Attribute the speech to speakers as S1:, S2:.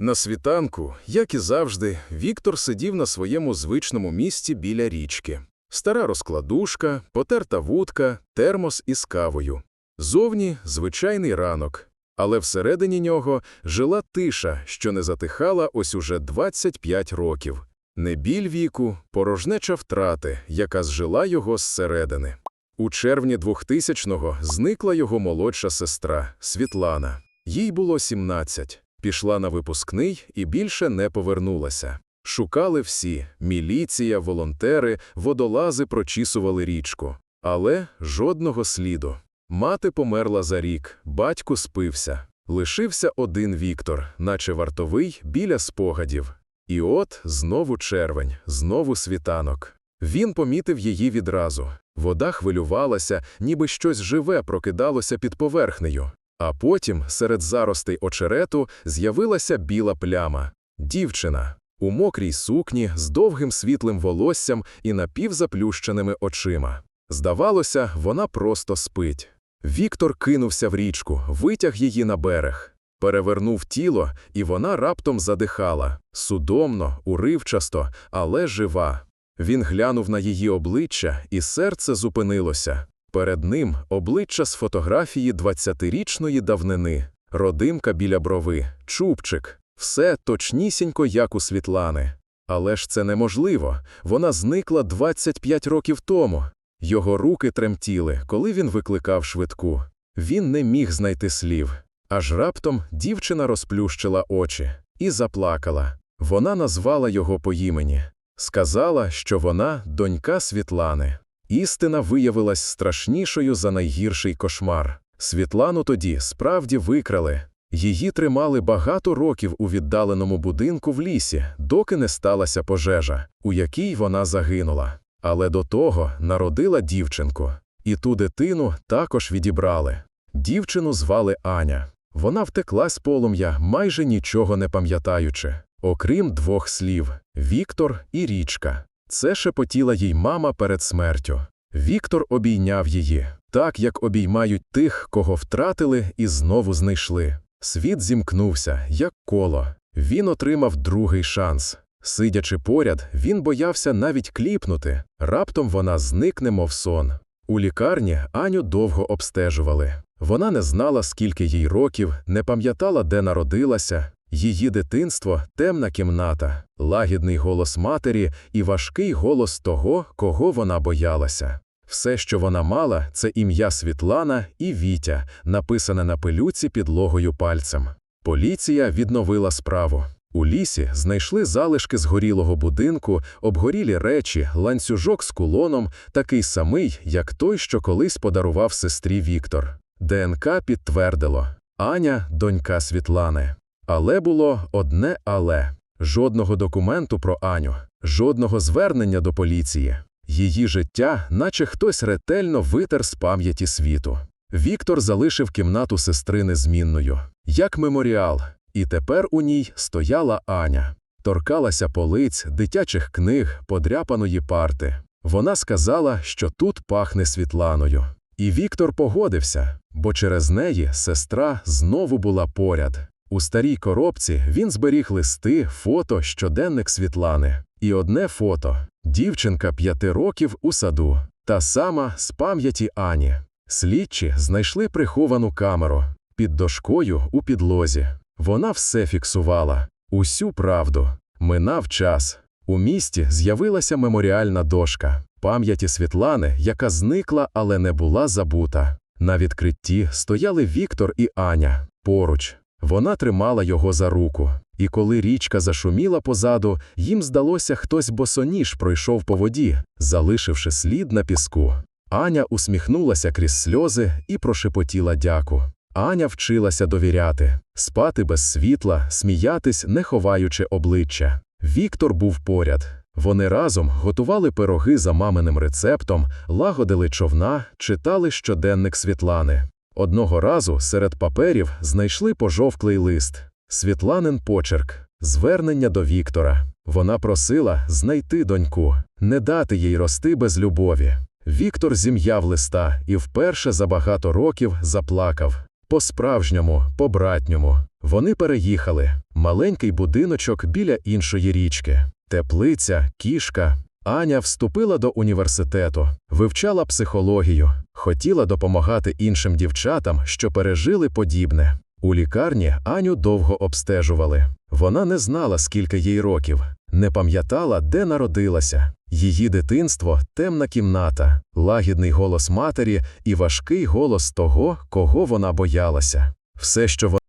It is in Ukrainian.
S1: На світанку, як і завжди, Віктор сидів на своєму звичному місці біля річки. Стара розкладушка, потерта вудка, термос із кавою. Зовні звичайний ранок, але всередині нього жила тиша, що не затихала ось уже 25 років. Не біль віку, порожнеча втрати, яка зжила його зсередини. У червні 2000-го зникла його молодша сестра Світлана. Їй було 17. Пішла на випускний і більше не повернулася. Шукали всі – міліція, волонтери, водолази прочісували річку. Але жодного сліду. Мати померла за рік, батько спився. Лишився один Віктор, наче вартовий, біля спогадів. І от знову червень, знову світанок. Він помітив її відразу. Вода хвилювалася, ніби щось живе прокидалося під поверхнею. А потім, серед заростей очерету, з'явилася біла пляма. Дівчина. У мокрій сукні, з довгим світлим волоссям і напівзаплющеними очима. Здавалося, вона просто спить. Віктор кинувся в річку, витяг її на берег. Перевернув тіло, і вона раптом задихала. Судомно, уривчасто, але жива. Він глянув на її обличчя, і серце зупинилося. Перед ним обличчя з фотографії 20-річної давнини, родимка біля брови, чубчик, все точнісінько, як у Світлани. Але ж це неможливо. Вона зникла 25 років тому. Його руки тремтіли, коли він викликав швидку. Він не міг знайти слів. Аж раптом дівчина розплющила очі і заплакала. Вона назвала його по імені. Сказала, що вона донька Світлани. Істина виявилась страшнішою за найгірший кошмар. Світлану тоді справді викрали. Її тримали багато років у віддаленому будинку в лісі, доки не сталася пожежа, у якій вона загинула. Але до того народила дівчинку. І ту дитину також відібрали. Дівчину звали Аня. Вона втекла з полум'я, майже нічого не пам'ятаючи, окрім двох слів Віктор і річка. Це шепотіла їй мама перед смертю. Віктор обійняв її, так як обіймають тих, кого втратили і знову знайшли. Світ зімкнувся, як коло. Він отримав другий шанс. Сидячи поряд, він боявся навіть кліпнути. Раптом вона зникне, мов сон. У лікарні Аню довго обстежували. Вона не знала, скільки їй років, не пам'ятала, де народилася. Її дитинство темна кімната, лагідний голос матері і важкий голос того, кого вона боялася. Все, що вона мала, це ім'я Світлана і Вітя, написане на пилюці підлогою пальцем. Поліція відновила справу. У лісі знайшли залишки згорілого будинку, обгорілі речі, ланцюжок з кулоном, такий самий, як той, що колись подарував сестрі Віктор. ДНК підтвердило Аня донька Світлани. Але було одне але жодного документу про Аню, жодного звернення до поліції. Її життя, наче хтось ретельно витер з пам'яті світу. Віктор залишив кімнату сестри незмінною, як меморіал, і тепер у ній стояла Аня, торкалася полиць, дитячих книг, подряпаної парти. Вона сказала, що тут пахне Світланою. І Віктор погодився, бо через неї сестра знову була поряд. У старій коробці він зберіг листи, фото, щоденник Світлани. І одне фото дівчинка п'яти років у саду, та сама з пам'яті Ані. Слідчі знайшли приховану камеру під дошкою у підлозі. Вона все фіксувала, усю правду. Минав час. У місті з'явилася меморіальна дошка пам'яті Світлани, яка зникла, але не була забута. На відкритті стояли Віктор і Аня поруч. Вона тримала його за руку, і коли річка зашуміла позаду, їм здалося, хтось босоніж пройшов по воді, залишивши слід на піску. Аня усміхнулася крізь сльози і прошепотіла дяку. Аня вчилася довіряти, спати без світла, сміятись, не ховаючи обличчя. Віктор був поряд. Вони разом готували пироги за маминим рецептом, лагодили човна, читали щоденник Світлани. Одного разу серед паперів знайшли пожовклий лист, Світланин почерк, звернення до Віктора. Вона просила знайти доньку, не дати їй рости без любові. Віктор зім'яв листа і вперше за багато років заплакав по-справжньому, по-братньому. Вони переїхали. Маленький будиночок біля іншої річки. Теплиця, кішка. Аня вступила до університету, вивчала психологію, хотіла допомагати іншим дівчатам, що пережили подібне. У лікарні Аню довго обстежували. Вона не знала, скільки їй років, не пам'ятала, де народилася. Її дитинство темна кімната, лагідний голос матері і важкий голос того, кого вона боялася. Все, що вона